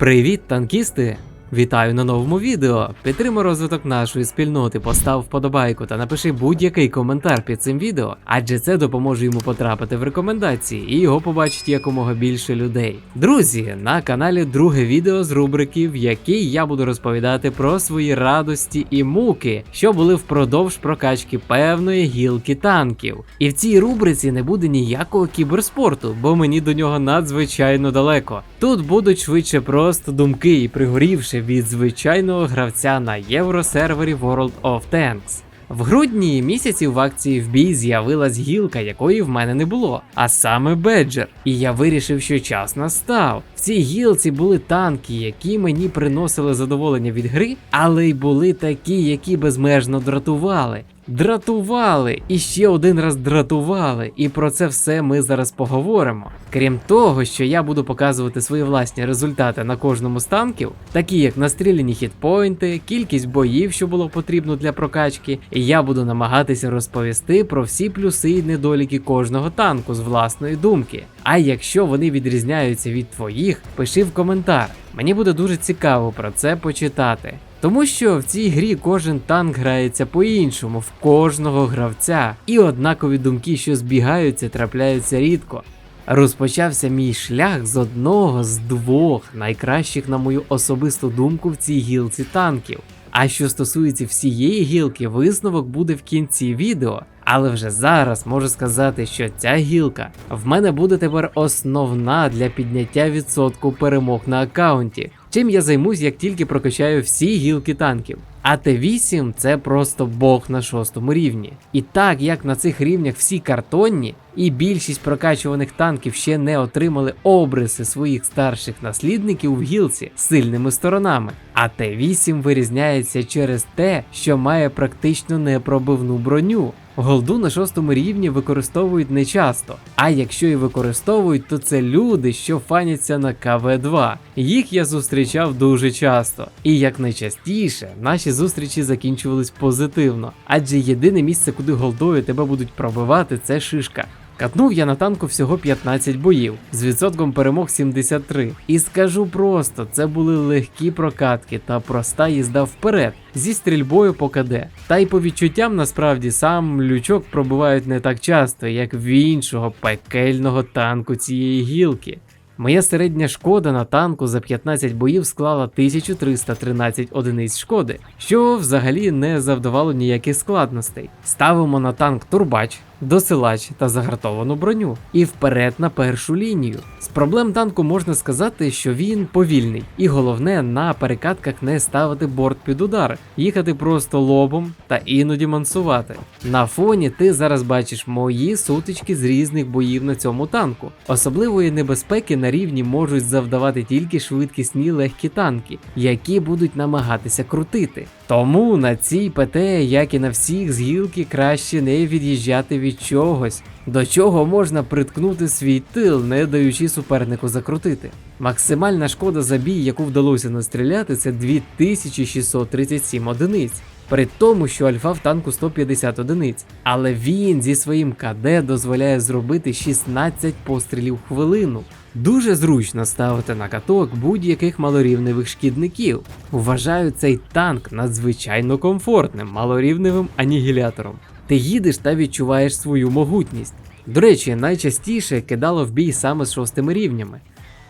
Привіт, танкісти! Вітаю на новому відео. Підтримай розвиток нашої спільноти, постав вподобайку та напиши будь-який коментар під цим відео, адже це допоможе йому потрапити в рекомендації і його побачить якомога більше людей. Друзі, на каналі друге відео з рубрики, в якій я буду розповідати про свої радості і муки, що були впродовж прокачки певної гілки танків. І в цій рубриці не буде ніякого кіберспорту, бо мені до нього надзвичайно далеко. Тут будуть швидше просто думки і пригорівши від звичайного гравця на євросервері World of Tanks. В грудні місяці в акції в бій з'явилась гілка, якої в мене не було, а саме Беджер. І я вирішив, що час настав. В цій гілці були танки, які мені приносили задоволення від гри, але й були такі, які безмежно дратували. Дратували і ще один раз дратували, і про це все ми зараз поговоримо. Крім того, що я буду показувати свої власні результати на кожному з танків, такі як настріляні хітпойнти, кількість боїв, що було потрібно для прокачки, і я буду намагатися розповісти про всі плюси і недоліки кожного танку з власної думки. А якщо вони відрізняються від твоїх, пиши в коментар. Мені буде дуже цікаво про це почитати. Тому що в цій грі кожен танк грається по-іншому, в кожного гравця, і однакові думки, що збігаються, трапляються рідко. Розпочався мій шлях з одного з двох найкращих, на мою особисту думку, в цій гілці танків. А що стосується всієї гілки, висновок буде в кінці відео. Але вже зараз можу сказати, що ця гілка в мене буде тепер основна для підняття відсотку перемог на аккаунті. Чим я займусь, як тільки прокачаю всі гілки танків. А Т8 це просто бог на шостому рівні. І так як на цих рівнях всі картонні, і більшість прокачуваних танків ще не отримали обриси своїх старших наслідників в гілці з сильними сторонами. А Т8 вирізняється через те, що має практично непробивну броню. Голду на шостому рівні використовують не часто, а якщо і використовують, то це люди, що фаняться на КВ2. Їх я зустрічав дуже часто. І як найчастіше наші зустрічі закінчувались позитивно, адже єдине місце, куди голдою тебе будуть пробивати, це шишка. Катнув я на танку всього 15 боїв з відсотком перемог 73. І скажу просто, це були легкі прокатки та проста їзда вперед зі стрільбою по КД. Та й по відчуттям насправді сам лючок пробивають не так часто, як в іншого пекельного танку цієї гілки. Моя середня шкода на танку за 15 боїв склала 1313 одиниць шкоди, що взагалі не завдавало ніяких складностей. Ставимо на танк турбач, досилач та загартовану броню і вперед на першу лінію. З проблем танку можна сказати, що він повільний, і головне на перекатках не ставити борт під удар, їхати просто лобом та іноді мансувати. На фоні ти зараз бачиш мої сутички з різних боїв на цьому танку. Особливої небезпеки на рівні можуть завдавати тільки швидкісні легкі танки, які будуть намагатися крутити. Тому на цій ПТ, як і на всіх з гілки, краще не від'їжджати від чогось, до чого можна приткнути свій тил, не даючи супернику закрутити. Максимальна шкода за бій, яку вдалося настріляти, це 2637 одиниць. При тому, що альфа в танку 150 одиниць, але він зі своїм КД дозволяє зробити 16 пострілів в хвилину. Дуже зручно ставити на каток будь-яких малорівневих шкідників. Вважаю цей танк надзвичайно комфортним малорівневим анігілятором. Ти їдеш та відчуваєш свою могутність. До речі, найчастіше кидало в бій саме з шостими рівнями.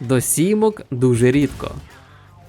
До сімок дуже рідко.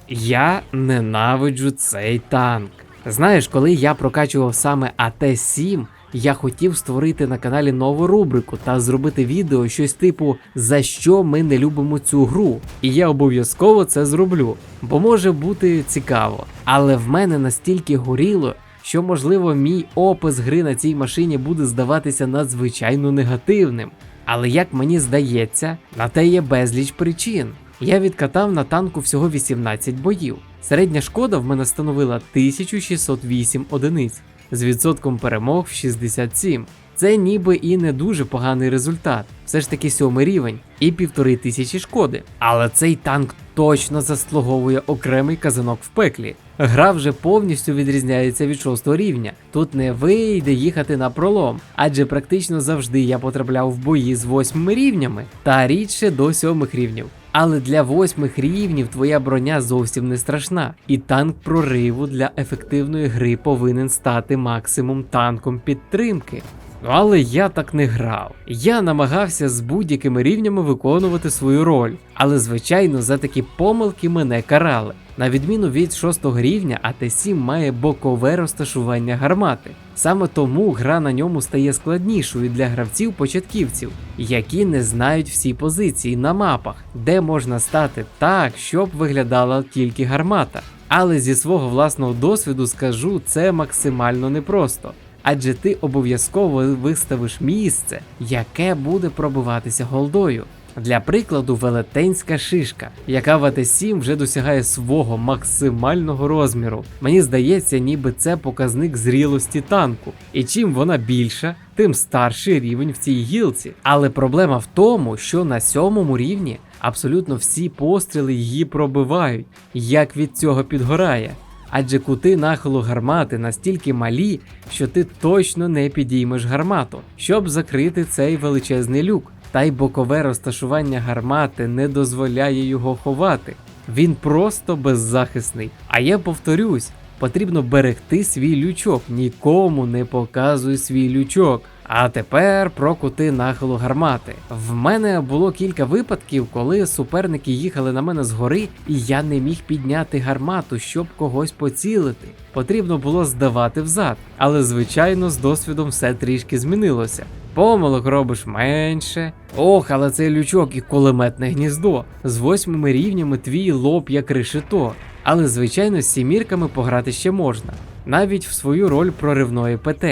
Я ненавиджу цей танк. Знаєш, коли я прокачував саме АТ-7, я хотів створити на каналі нову рубрику та зробити відео щось типу За що ми не любимо цю гру. І я обов'язково це зроблю, бо може бути цікаво. Але в мене настільки горіло, що можливо мій опис гри на цій машині буде здаватися надзвичайно негативним. Але як мені здається, на те є безліч причин. Я відкатав на танку всього 18 боїв. Середня шкода в мене становила 1608 одиниць з відсотком перемог в 67. Це ніби і не дуже поганий результат, все ж таки сьомий рівень і півтори тисячі шкоди. Але цей танк точно заслуговує окремий казанок в пеклі. Гра вже повністю відрізняється від шостого рівня. Тут не вийде їхати на пролом, адже практично завжди я потрапляв в бої з восьмими рівнями та рідше до сьомих рівнів. Але для восьмих рівнів твоя броня зовсім не страшна, і танк прориву для ефективної гри повинен стати максимум танком підтримки. Але я так не грав. Я намагався з будь-якими рівнями виконувати свою роль, але звичайно за такі помилки мене карали. На відміну від шостого рівня, АТ-7 має бокове розташування гармати. Саме тому гра на ньому стає складнішою для гравців-початківців, які не знають всі позиції на мапах, де можна стати так, щоб виглядала тільки гармата. Але зі свого власного досвіду скажу, це максимально непросто. Адже ти обов'язково виставиш місце, яке буде пробиватися голдою. Для прикладу, велетенська шишка, яка в АТ7 вже досягає свого максимального розміру. Мені здається, ніби це показник зрілості танку. І чим вона більша, тим старший рівень в цій гілці. Але проблема в тому, що на сьомому рівні абсолютно всі постріли її пробивають, як від цього підгорає. Адже кути нахилу гармати настільки малі, що ти точно не підіймеш гармату, щоб закрити цей величезний люк. Та й бокове розташування гармати не дозволяє його ховати. Він просто беззахисний. А я повторюсь, потрібно берегти свій лючок, нікому не показуй свій лючок. А тепер про кути нахилу гармати. В мене було кілька випадків, коли суперники їхали на мене згори, і я не міг підняти гармату, щоб когось поцілити. Потрібно було здавати взад, але звичайно з досвідом все трішки змінилося. Помилок робиш менше. Ох, але цей лючок і кулеметне гніздо. З восьмими рівнями твій лоб як решето. Але звичайно з сімірками пограти ще можна, навіть в свою роль проривної ПТ.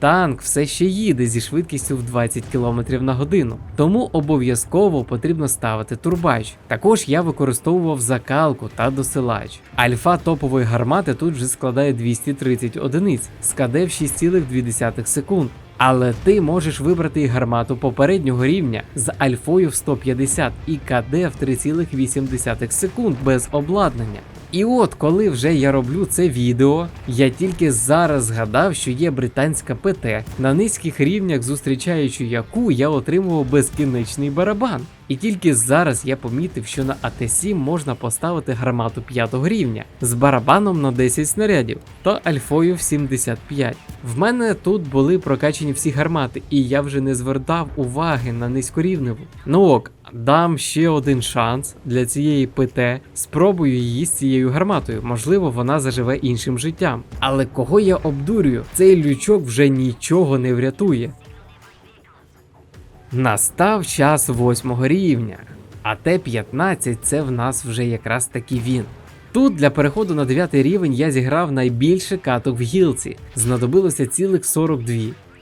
Танк все ще їде зі швидкістю в 20 км на годину, тому обов'язково потрібно ставити турбач. Також я використовував закалку та досилач. Альфа топової гармати тут вже складає 230 одиниць з КД в 6,2 секунд. Але ти можеш вибрати і гармату попереднього рівня з альфою в 150 і КД в 3,8 секунд без обладнання. І от коли вже я роблю це відео, я тільки зараз згадав, що є британська ПТ, на низьких рівнях, зустрічаючи яку я отримував безкінечний барабан. І тільки зараз я помітив, що на АТ7 можна поставити гармату 5 рівня з барабаном на 10 снарядів та альфою в 75. В мене тут були прокачені всі гармати, і я вже не звертав уваги на низькорівневу. Ну ок, дам ще один шанс для цієї ПТ, спробую її з цією гарматою. Можливо, вона заживе іншим життям. Але кого я обдурюю? Цей лючок вже нічого не врятує. Настав час восьмого рівня, а Т-15 це в нас вже якраз таки він. Тут для переходу на 9 рівень я зіграв найбільше каток в гілці, знадобилося цілих 42.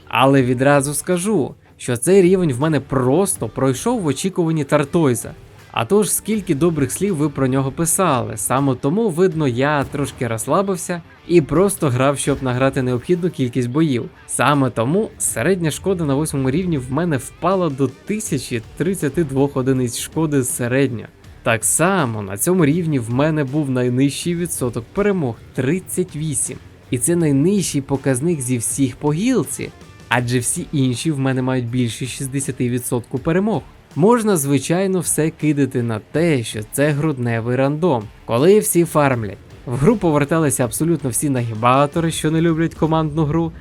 Але відразу скажу, що цей рівень в мене просто пройшов в очікуванні Тартойза. А тож, скільки добрих слів ви про нього писали, саме тому, видно, я трошки розслабився і просто грав, щоб награти необхідну кількість боїв. Саме тому середня шкода на 8 рівні в мене впала до 1032 одиниць шкоди середньо. Так само на цьому рівні в мене був найнижчий відсоток перемог 38. І це найнижчий показник зі всіх по гілці, адже всі інші в мене мають більше 60% перемог. Можна, звичайно, все кидати на те, що це грудневий рандом, коли всі фармлять. В гру поверталися абсолютно всі нагібатори, що не люблять командну гру.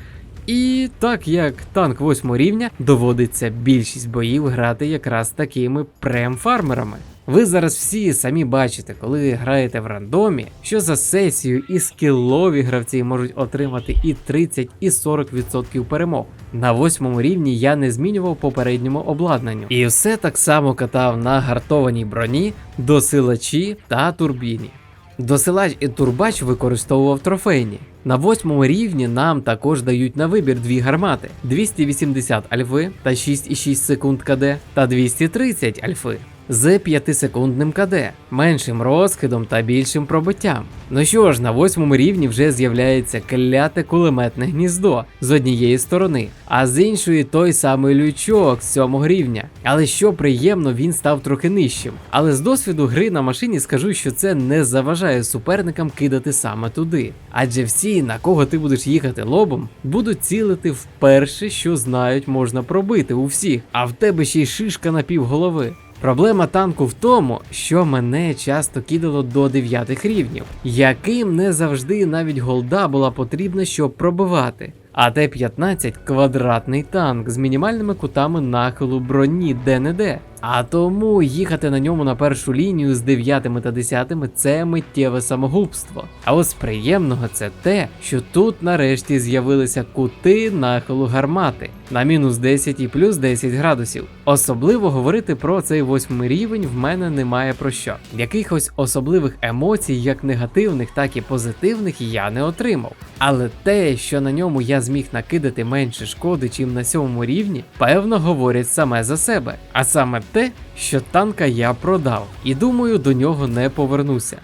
І так як танк 8 рівня, доводиться більшість боїв грати якраз такими прем-фармерами. Ви зараз всі самі бачите, коли граєте в рандомі, що за сесію і скілові гравці можуть отримати і 30, і 40% перемог. На восьмому рівні я не змінював попередньому обладнанню. І все так само катав на гартованій броні, досилачі та турбіні. Досилач і турбач використовував трофейні. На восьмому рівні нам також дають на вибір дві гармати: 280 альфи та 6,6 секунд КД та 230 альфи. З 5-секундним КД, меншим розкидом та більшим пробиттям. Ну що ж, на восьмому рівні вже з'являється кляте кулеметне гніздо з однієї сторони, а з іншої той самий лючок з сьомого рівня. Але що приємно, він став трохи нижчим. Але з досвіду гри на машині скажу, що це не заважає суперникам кидати саме туди. Адже всі, на кого ти будеш їхати лобом, будуть цілити вперше, що знають, можна пробити у всіх, а в тебе ще й шишка на півголови. Проблема танку в тому, що мене часто кидало до дев'ятих рівнів, яким не завжди навіть голда була потрібна, щоб пробивати. А Т-15 квадратний танк з мінімальними кутами нахилу броні де-не-де. А тому їхати на ньому на першу лінію з 9 та 10 це миттєве самогубство. А ось приємного це те, що тут нарешті з'явилися кути нахилу гармати на мінус 10 і плюс 10 градусів. Особливо говорити про цей восьмий рівень в мене немає про що. Якихось особливих емоцій, як негативних, так і позитивних, я не отримав. Але те, що на ньому я зміг накидати менше шкоди, чим на сьомому рівні, певно говорять саме за себе. А саме те, що танка я продав, і думаю, до нього не повернуся.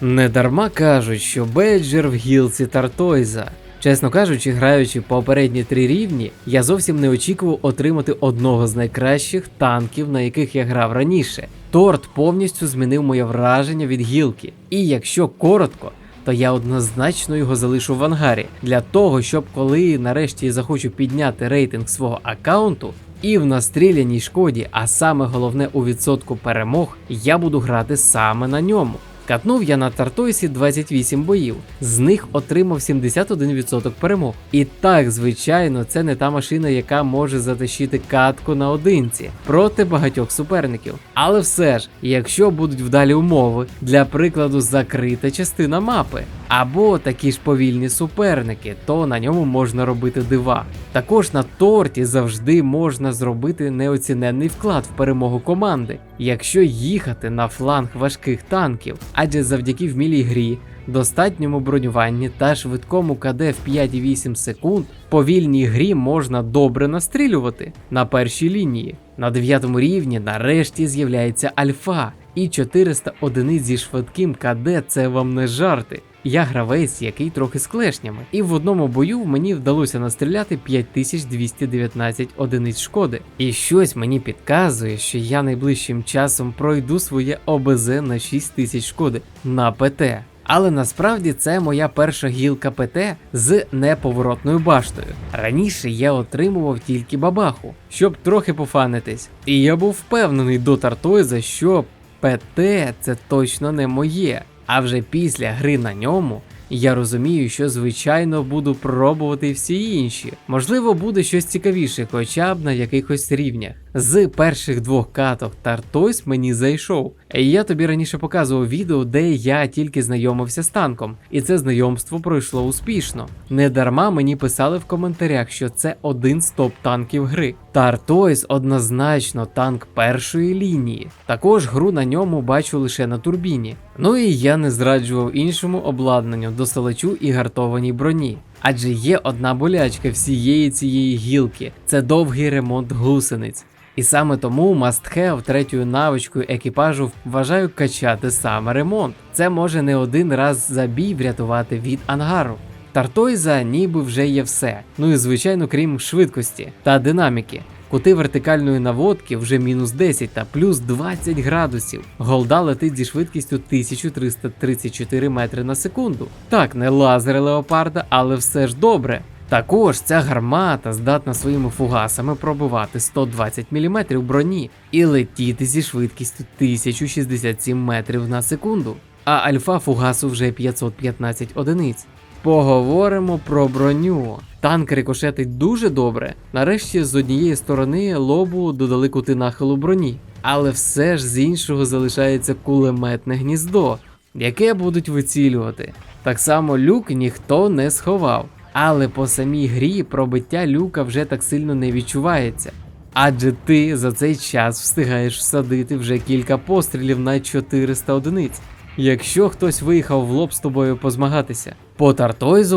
Недарма кажуть, що Беджер в гілці Тартойза. Чесно кажучи, граючи попередні три рівні, я зовсім не очікував отримати одного з найкращих танків, на яких я грав раніше. Торт повністю змінив моє враження від гілки. І якщо коротко, то я однозначно його залишу в ангарі для того, щоб коли нарешті захочу підняти рейтинг свого аккаунту, і в настріляній шкоді, а саме головне у відсотку перемог, я буду грати саме на ньому. Катнув я на Тартойсі 28 боїв, з них отримав 71% перемог. І так, звичайно, це не та машина, яка може затащити катку наодинці проти багатьох суперників. Але все ж, якщо будуть вдалі умови, для прикладу, закрита частина мапи, або такі ж повільні суперники, то на ньому можна робити дива. Також на торті завжди можна зробити неоціненний вклад в перемогу команди, якщо їхати на фланг важких танків, адже завдяки вмілій грі, достатньому бронюванні та швидкому КД в 5,8 секунд повільній грі можна добре настрілювати на першій лінії. На 9 рівні нарешті з'являється альфа, і 400 одиниць зі швидким КД це вам не жарти. Я гравець, який трохи з клешнями, і в одному бою мені вдалося настріляти 5219 одиниць шкоди. І щось мені підказує, що я найближчим часом пройду своє ОБЗ на 6000 шкоди на ПТ. Але насправді це моя перша гілка ПТ з неповоротною баштою. Раніше я отримував тільки бабаху, щоб трохи пофанитись. І я був впевнений до Тартойза, що ПТ це точно не моє. А вже після гри на ньому я розумію, що звичайно буду пробувати всі інші. Можливо, буде щось цікавіше, хоча б на якихось рівнях. З перших двох каток Тартойс мені зайшов. Я тобі раніше показував відео, де я тільки знайомився з танком, і це знайомство пройшло успішно. Недарма мені писали в коментарях, що це один з топ-танків гри. Тартойс однозначно танк першої лінії. Також гру на ньому бачу лише на турбіні. Ну і я не зраджував іншому обладнанню, досталечу і гартованій броні. Адже є одна болячка всієї цієї гілки це довгий ремонт гусениць. І саме тому must have третьою навичкою екіпажу вважаю качати саме ремонт. Це може не один раз за бій врятувати від ангару. Тартойза ніби вже є все. Ну і звичайно, крім швидкості та динаміки. Кути вертикальної наводки вже мінус 10 та плюс 20 градусів. Голда летить зі швидкістю 1334 метри на секунду. Так, не лазер леопарда, але все ж добре. Також ця гармата здатна своїми фугасами пробивати 120 мм броні і летіти зі швидкістю 1067 метрів на секунду. А альфа фугасу вже 515 одиниць. Поговоримо про броню. Танк рикошетить дуже добре. Нарешті з однієї сторони лобу додали кути нахилу броні, але все ж з іншого залишається кулеметне гніздо, яке будуть вицілювати. Так само люк ніхто не сховав, але по самій грі пробиття люка вже так сильно не відчувається. Адже ти за цей час встигаєш всадити вже кілька пострілів на 400 одиниць. Якщо хтось виїхав в лоб з тобою позмагатися, по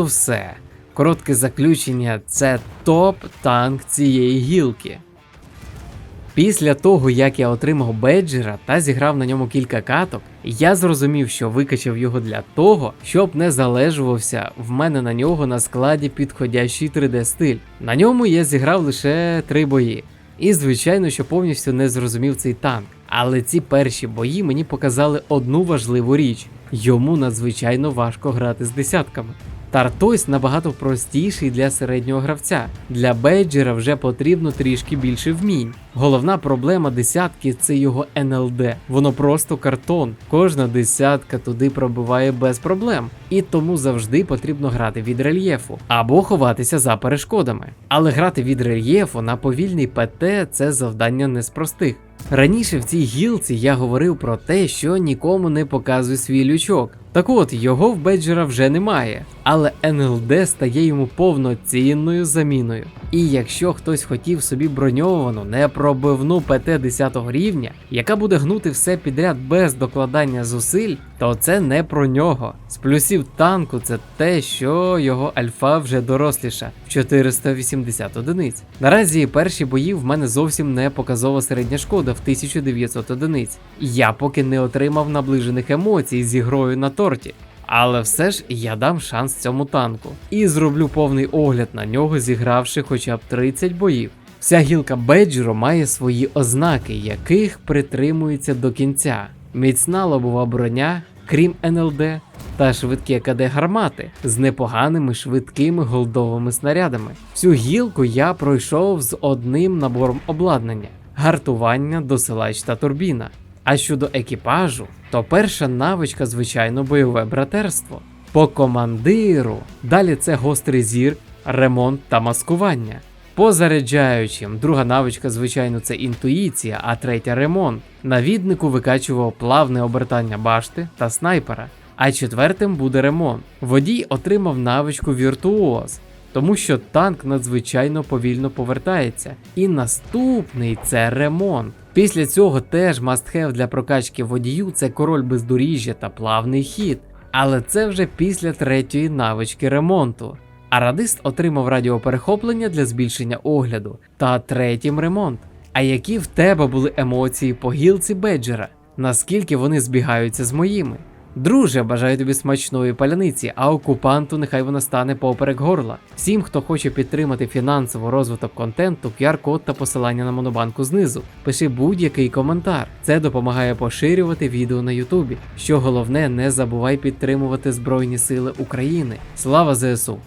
все. Коротке заключення це топ танк цієї гілки. Після того, як я отримав беджера та зіграв на ньому кілька каток, я зрозумів, що викачав його для того, щоб не залежувався в мене на нього на складі підходящий 3D стиль. На ньому я зіграв лише три бої. І звичайно, що повністю не зрозумів цей танк. Але ці перші бої мені показали одну важливу річ: йому надзвичайно важко грати з десятками. Тартойс набагато простіший для середнього гравця. Для бейджера вже потрібно трішки більше вмінь. Головна проблема десятки це його НЛД. Воно просто картон. Кожна десятка туди пробиває без проблем. І тому завжди потрібно грати від рельєфу або ховатися за перешкодами. Але грати від рельєфу на повільний ПТ це завдання не з простих. Раніше в цій гілці я говорив про те, що нікому не показує свій лючок. Так от його в Беджера вже немає, але НЛД стає йому повноцінною заміною. І якщо хтось хотів собі броньовану, непробивну ПТ 10 рівня, яка буде гнути все підряд без докладання зусиль, то це не про нього. З плюсів танку це те, що його альфа вже доросліша в 480 одиниць. Наразі перші бої в мене зовсім не показова середня шкода в 1900 одиниць. Я поки не отримав наближених емоцій з ігрою на торті. Але все ж я дам шанс цьому танку і зроблю повний огляд на нього, зігравши хоча б 30 боїв. Вся гілка Беджеро має свої ознаки, яких притримується до кінця: міцна лобова броня, крім НЛД, та швидкі КД гармати з непоганими швидкими голдовими снарядами. Всю гілку я пройшов з одним набором обладнання: гартування, досилач та турбіна. А щодо екіпажу, то перша навичка, звичайно, бойове братерство. По командиру. Далі це гострий зір, ремонт та маскування. По заряджаючим, друга навичка, звичайно, це інтуїція, а третя ремонт. Навіднику викачував плавне обертання башти та снайпера. А четвертим буде ремонт. Водій отримав навичку віртуоз, тому що танк надзвичайно повільно повертається. І наступний це ремонт. Після цього теж must-have для прокачки водію це король бездоріжжя та плавний хід. Але це вже після третьої навички ремонту. А радист отримав радіоперехоплення для збільшення огляду та третім ремонт. А які в тебе були емоції по гілці Беджера? Наскільки вони збігаються з моїми? Друже, бажаю тобі смачної паляниці, а окупанту нехай вона стане поперек горла. Всім, хто хоче підтримати фінансово розвиток контенту, QR-код та посилання на монобанку знизу. Пиши будь-який коментар. Це допомагає поширювати відео на Ютубі. Що головне, не забувай підтримувати Збройні Сили України. Слава ЗСУ!